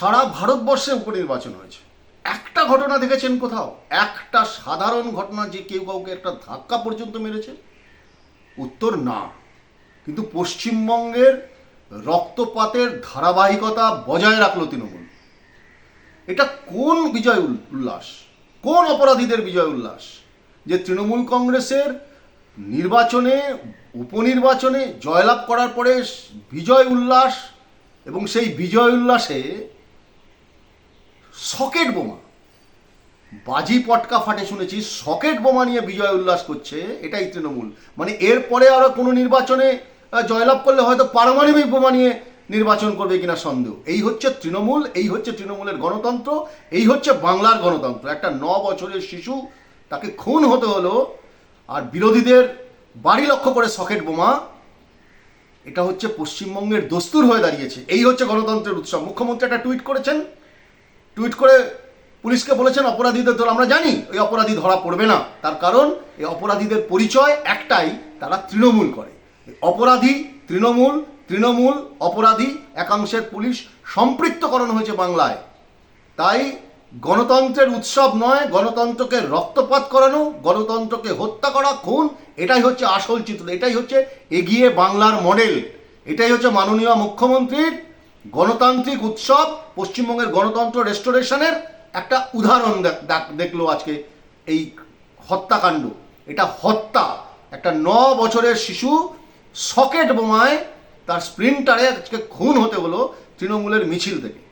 সারা ভারতবর্ষে উপনির্বাচন হয়েছে। একটা ঘটনা দেখেছেন কোথাও? একটা সাধারণ ঘটনা যে কেউ কাউকে একটা ধাক্কা পর্যন্ত মেরেছে? উত্তর না। কিন্তু পশ্চিমবঙ্গের রক্তপাতের ধারাবাহিকতা বজায় রাখল তৃণমূল। এটা কোন বিজয় উল- উল্লাস? কোন অপরাধীদের বিজয় উল্লাস? যে তৃণমূল কংগ্রেসের নির্বাচনে, উপনির্বাচনে জয়লাভ করার পরে বিজয় উল্লাস এবং সেই বিজয় উল্লাসে সকেট বোমা। বাজি পটকা ফাটে শুনেছি, সকেট বোমা নিয়ে বিজয় উল্লাস করছে, এটাই তৃণমূল। মানে এরপরে আরও কোনো নির্বাচনে জয়লাভ করলে হয়তো পারমাণবিক বোমা নিয়ে নির্বাচন করবে কিনা সন্দেহ। এই হচ্ছে তৃণমূল, এই হচ্ছে তৃণমূলের গণতন্ত্র, এই হচ্ছে বাংলার গণতন্ত্র। একটা ন বছরের শিশু, তাকে খুন হতে হলো, আর বিরোধীদের বাড়ি লক্ষ্য করে সকেট বোমা, এটা হচ্ছে পশ্চিমবঙ্গের দস্তুর হয়ে দাঁড়িয়েছে। এই হচ্ছে গণতন্ত্রের উৎসব। মুখ্যমন্ত্রী একটা টুইট করেছেন টুইট করে পুলিশকে বলেছেন, অপরাধীদের ধর আমরা জানি, ওই অপরাধী ধরা পড়বে না। তার কারণ, এই অপরাধীদের পরিচয় একটাই, তারা তৃণমূল করে। অপরাধী, তৃণমূল তৃণমূল, অপরাধী, একাংশের পুলিশ সম্পৃক্তকরণ হয়েছে বাংলায়। তাই গণতন্ত্রের উৎসব নয়, গণতন্ত্রকে রক্তপাত করানো, গণতন্ত্রকে হত্যা করা, খুন, এটাই হচ্ছে আসল চিত্র, এটাই হচ্ছে এগিয়ে বাংলার মডেল, এটাই হচ্ছে মাননীয় মুখ্যমন্ত্রীর গণতান্ত্রিক উৎসব পশ্চিমবঙ্গের গণতন্ত্র রেস্টোরেশনের একটা উদাহরণ দেখ- দেখ- দেখল আজকে এই হত্যাকাণ্ড। এটা হত্যা। একটা ন বছরের শিশু সকেট বোমায় তার স্প্রিন্টারে আজকে খুন হতে হলো তৃণমূলের মিছিল থেকে।